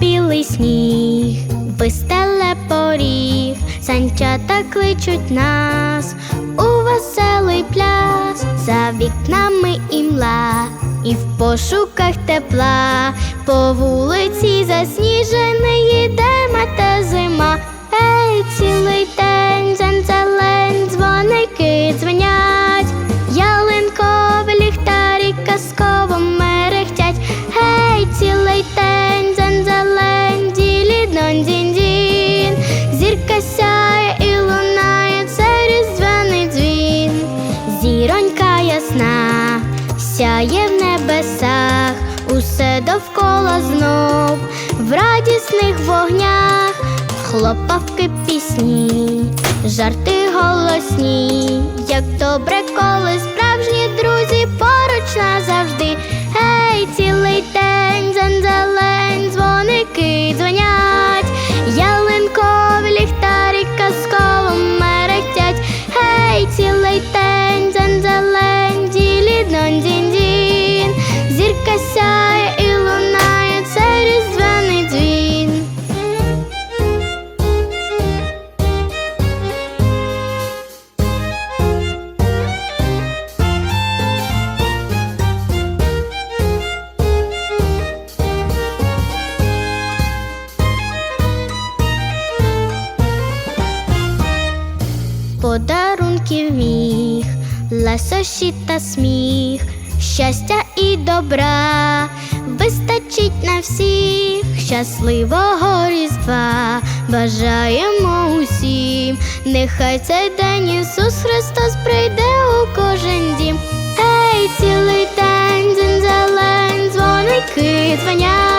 білий сніг, вистеле поріг, санчата кличуть нас у веселий пляс, за вікнами імла, і в пошуках тепла, по вулиці засніжений іде мете зима. Ей, цілий день зелень, дзвоники дзвенять, ялинкові ліхтарі казково мерехтять. Гей, цілий сяє в небесах, усе довкола знов, в радісних вогнях, хлопавки пісні, жарти голосні, як добре, коли справжні друзі поруч назавжди. Гей, цілий день зелень, дзвоники дзвонять, ялинкові ліхтарі казково мерехтять. Гей, цілий день подарунків міг, ласощі та сміх, щастя і добра вистачить на всіх щасливого різдва. Бажаємо усім, нехай цей день Ісус Христос прийде у кожен дім. Ей, цілий день дзень зелень, дзвоники дзвонять.